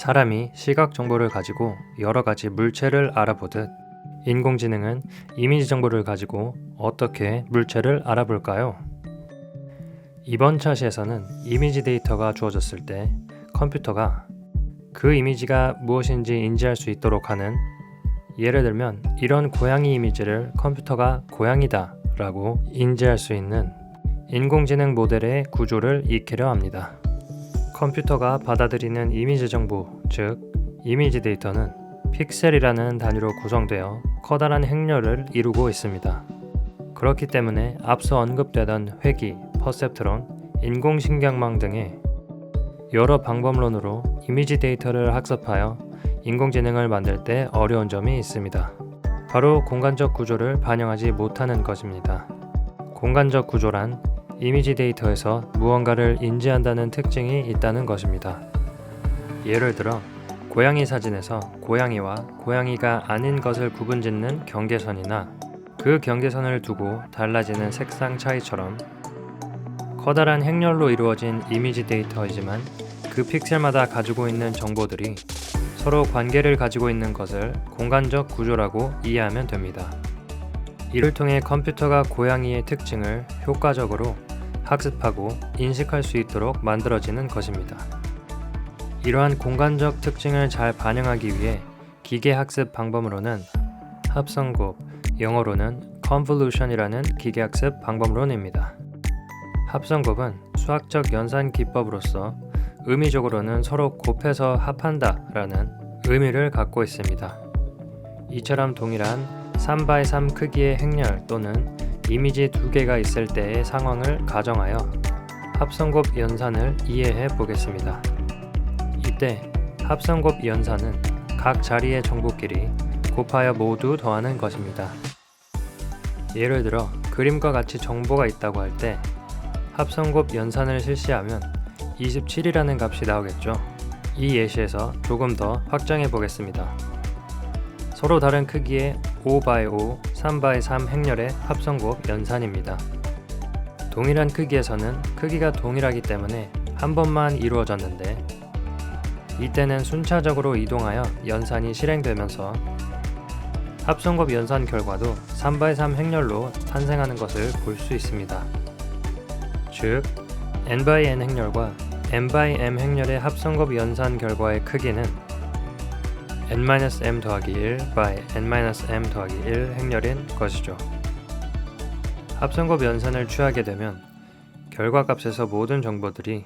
사람이 시각 정보를 가지고 여러 가지 물체를 알아보듯 인공지능은 이미지 정보를 가지고 어떻게 물체를 알아볼까요? 이번 차시에서는 이미지 데이터가 주어졌을 때 컴퓨터가 그 이미지가 무엇인지 인지할 수 있도록 하는 예를 들면 이런 고양이 이미지를 컴퓨터가 고양이다 라고 인지할 수 있는 인공지능 모델의 구조를 익히려 합니다. 컴퓨터가 받아들이는 이미지 정보, 즉 이미지 데이터는 픽셀이라는 단위로 구성되어 커다란 행렬을 이루고 있습니다. 그렇기 때문에 앞서 언급되던 회기, 퍼셉트론, 인공신경망 등의 여러 방법론으로 이미지 데이터를 학습하여 인공지능을 만들 때 어려운 점이 있습니다. 바로 공간적 구조를 반영하지 못하는 것입니다. 공간적 구조란 이미지 데이터에서 무언가를 인지한다는 특징이 있다는 것입니다. 예를 들어 고양이 사진에서 고양이와 고양이가 아닌 것을 구분짓는 경계선이나 그 경계선을 두고 달라지는 색상 차이처럼 커다란 행렬로 이루어진 이미지 데이터이지만 그 픽셀마다 가지고 있는 정보들이 서로 관계를 가지고 있는 것을 공간적 구조라고 이해하면 됩니다. 이를 통해 컴퓨터가 고양이의 특징을 효과적으로 학습하고 인식할 수 있도록 만들어지는 것입니다. 이러한 공간적 특징을 잘 반영하기 위해 기계 학습 방법으로는 합성곱, 영어로는 convolution이라는 기계 학습 방법론입니다. 합성곱은 수학적 연산 기법으로서 의미적으로는 서로 곱해서 합한다 라는 의미를 갖고 있습니다. 이처럼 동일한 3x3 크기의 행렬 또는 이미지 두 개가 있을 때의 상황을 가정하여 합성곱 연산을 이해해 보겠습니다. 이때 합성곱 연산은 각 자리의 정보끼리 곱하여 모두 더하는 것입니다. 예를 들어 그림과 같이 정보가 있다고 할 때 합성곱 연산을 실시하면 27이라는 값이 나오겠죠. 이 예시에서 조금 더 확장해 보겠습니다. 서로 다른 크기의 5x5, 3x3 행렬의 합성곱 연산입니다. 동일한 크기에서는 크기가 동일하기 때문에 한 번만 이루어졌는데 이때는 순차적으로 이동하여 연산이 실행되면서 합성곱 연산 결과도 3x3 행렬로 탄생하는 것을 볼 수 있습니다. 즉, n/n 행렬과 m/m 행렬의 합성곱 연산 결과의 크기는 n-m 더하기 1 by n-m 더하기 1 행렬인 것이죠. 합성곱 연산을 취하게 되면 결과값에서 모든 정보들이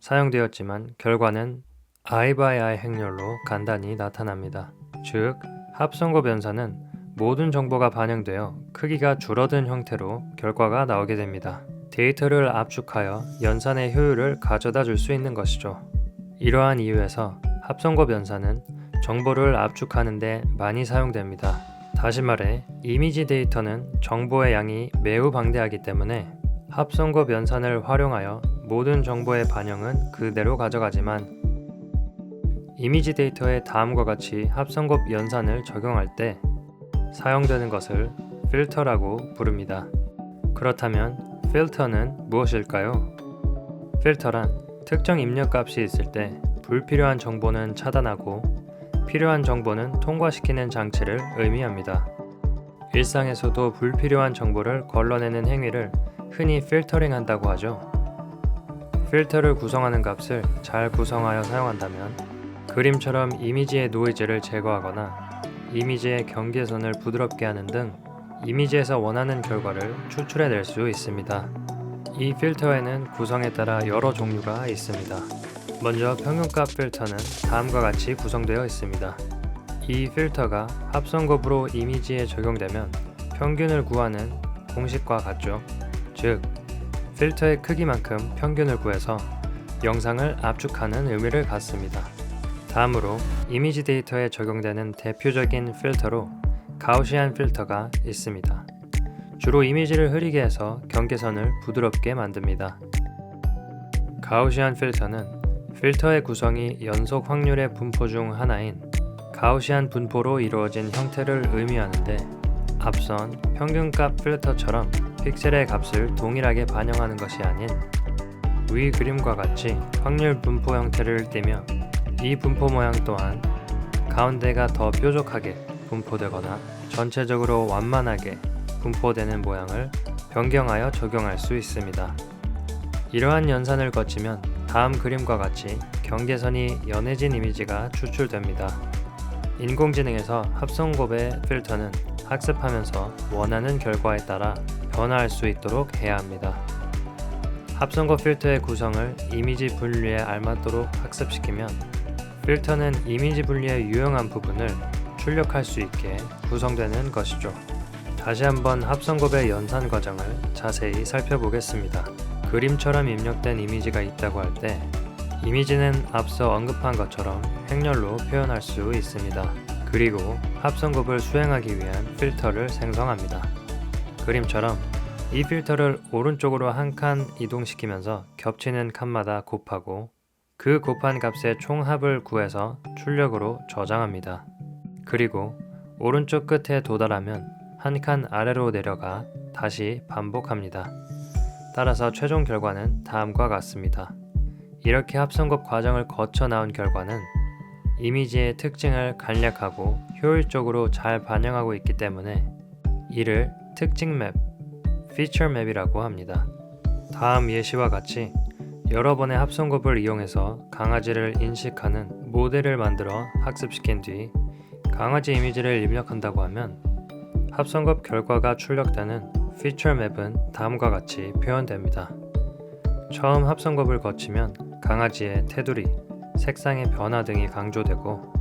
사용되었지만 결과는 i by i 행렬로 간단히 나타납니다. 즉, 합성곱 연산은 모든 정보가 반영되어 크기가 줄어든 형태로 결과가 나오게 됩니다. 데이터를 압축하여 연산의 효율을 가져다 줄 수 있는 것이죠. 이러한 이유에서 합성곱 연산은 정보를 압축하는데 많이 사용됩니다. 다시 말해, 이미지 데이터는 정보의 양이 매우 방대하기 때문에 합성곱 연산을 활용하여 모든 정보의 반영은 그대로 가져가지만 이미지 데이터에 다음과 같이 합성곱 연산을 적용할 때 사용되는 것을 필터라고 부릅니다. 그렇다면 필터는 무엇일까요? 필터란 특정 입력 값이 있을 때 불필요한 정보는 차단하고 필요한 정보는 통과시키는 장치를 의미합니다. 일상에서도 불필요한 정보를 걸러내는 행위를 흔히 필터링 한다고 하죠. 필터를 구성하는 값을 잘 구성하여 사용한다면 그림처럼 이미지의 노이즈를 제거하거나 이미지의 경계선을 부드럽게 하는 등 이미지에서 원하는 결과를 추출해낼 수 있습니다. 이 필터에는 구성에 따라 여러 종류가 있습니다. 먼저 평균값 필터는 다음과 같이 구성되어 있습니다. 이 필터가 합성곱으로 이미지에 적용되면 평균을 구하는 공식과 같죠. 즉, 필터의 크기만큼 평균을 구해서 영상을 압축하는 의미를 갖습니다. 다음으로 이미지 데이터에 적용되는 대표적인 필터로 가우시안 필터가 있습니다. 주로 이미지를 흐리게 해서 경계선을 부드럽게 만듭니다. 가우시안 필터는 필터의 구성이 연속 확률의 분포 중 하나인 가우시안 분포로 이루어진 형태를 의미하는데 앞선 평균값 필터처럼 픽셀의 값을 동일하게 반영하는 것이 아닌 위 그림과 같이 확률 분포 형태를 띠며 이 분포 모양 또한 가운데가 더 뾰족하게 분포되거나 전체적으로 완만하게 분포되는 모양을 변경하여 적용할 수 있습니다. 이러한 연산을 거치면 다음 그림과 같이 경계선이 연해진 이미지가 추출됩니다. 인공지능에서 합성곱의 필터는 학습하면서 원하는 결과에 따라 변화할 수 있도록 해야 합니다. 합성곱 필터의 구성을 이미지 분류에 알맞도록 학습시키면 필터는 이미지 분리의 유용한 부분을 출력할 수 있게 구성되는 것이죠. 다시 한번 합성곱의 연산 과정을 자세히 살펴보겠습니다. 그림처럼 입력된 이미지가 있다고 할 때 이미지는 앞서 언급한 것처럼 행렬로 표현할 수 있습니다. 그리고 합성곱을 수행하기 위한 필터를 생성합니다. 그림처럼 이 필터를 오른쪽으로 한 칸 이동시키면서 겹치는 칸마다 곱하고 그 곱한 값의 총합을 구해서 출력으로 저장합니다. 그리고 오른쪽 끝에 도달하면 한 칸 아래로 내려가 다시 반복합니다. 따라서 최종 결과는 다음과 같습니다. 이렇게 합성곱 과정을 거쳐 나온 결과는 이미지의 특징을 간략하고 효율적으로 잘 반영하고 있기 때문에 이를 특징 맵, 피처 맵이라고 합니다. 다음 예시와 같이 여러 번의 합성곱을 이용해서 강아지를 인식하는 모델을 만들어 학습시킨 뒤 강아지 이미지를 입력한다고 하면 합성곱 결과가 출력되는 피처 맵은 다음과 같이 표현됩니다. 처음 합성곱을 거치면 강아지의 테두리, 색상의 변화 등이 강조되고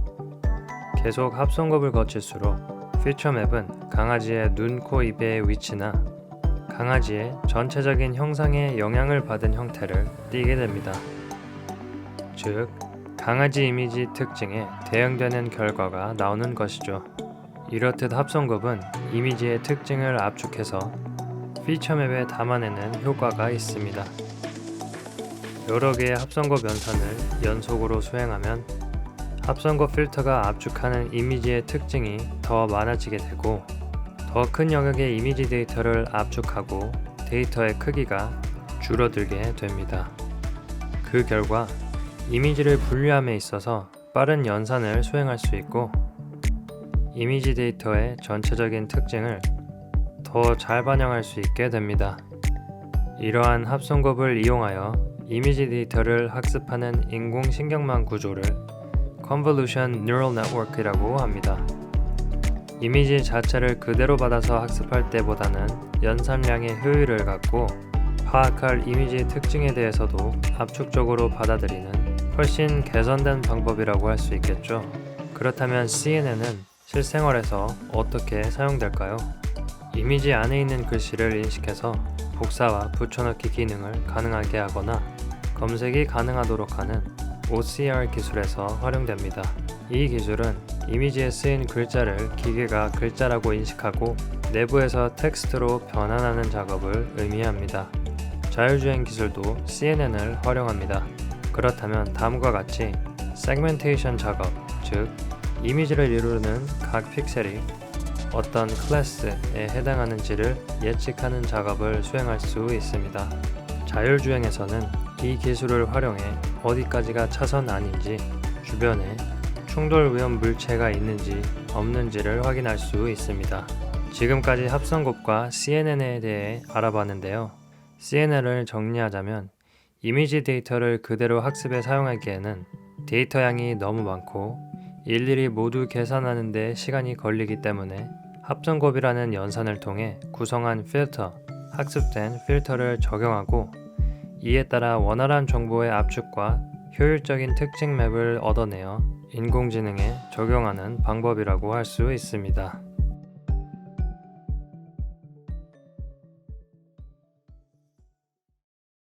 계속 합성곱을 거칠수록 피처 맵은 강아지의 눈, 코, 입의 위치나 강아지의 전체적인 형상에 영향을 받은 형태를 띠게 됩니다. 즉, 강아지 이미지 특징에 대응되는 결과가 나오는 것이죠. 이렇듯 합성곱은 이미지의 특징을 압축해서 피처 맵에 담아내는 효과가 있습니다. 여러 개의 합성곱 연산을 연속으로 수행하면 합성곱 필터가 압축하는 이미지의 특징이 더 많아지게 되고 더 큰 영역의 이미지 데이터를 압축하고 데이터의 크기가 줄어들게 됩니다. 그 결과 이미지를 분류함에 있어서 빠른 연산을 수행할 수 있고 이미지 데이터의 전체적인 특징을 더 잘 반영할 수 있게 됩니다. 이러한 합성곱을 이용하여 이미지 데이터를 학습하는 인공신경망 구조를 Convolution Neural Network이라고 합니다. 이미지 자체를 그대로 받아서 학습할 때보다는 연산량의 효율을 갖고 파악할 이미지 특징에 대해서도 압축적으로 받아들이는 훨씬 개선된 방법이라고 할 수 있겠죠. 그렇다면 CNN은 실생활에서 어떻게 사용될까요? 이미지 안에 있는 글씨를 인식해서 복사와 붙여넣기 기능을 가능하게 하거나 검색이 가능하도록 하는 OCR 기술에서 활용됩니다. 이 기술은 이미지에 쓰인 글자를 기계가 글자라고 인식하고 내부에서 텍스트로 변환하는 작업을 의미합니다. 자율주행 기술도 CNN을 활용합니다. 그렇다면 다음과 같이 세그멘테이션 작업, 즉 이미지를 이루는 각 픽셀이 어떤 클래스에 해당하는지를 예측하는 작업을 수행할 수 있습니다. 자율주행에서는 이 기술을 활용해 어디까지가 차선 아닌지 주변에 충돌 위험 물체가 있는지 없는지를 확인할 수 있습니다. 지금까지 합성곱과 CNN에 대해 알아봤는데요. CNN을 정리하자면 이미지 데이터를 그대로 학습에 사용하기에는 데이터 양이 너무 많고 일일이 모두 계산하는 데 시간이 걸리기 때문에 합성곱이라는 연산을 통해 구성한 필터, 학습된 필터를 적용하고 이에 따라 원활한 정보의 압축과 효율적인 특징 맵을 얻어내어 인공지능에 적용하는 방법이라고 할 수 있습니다.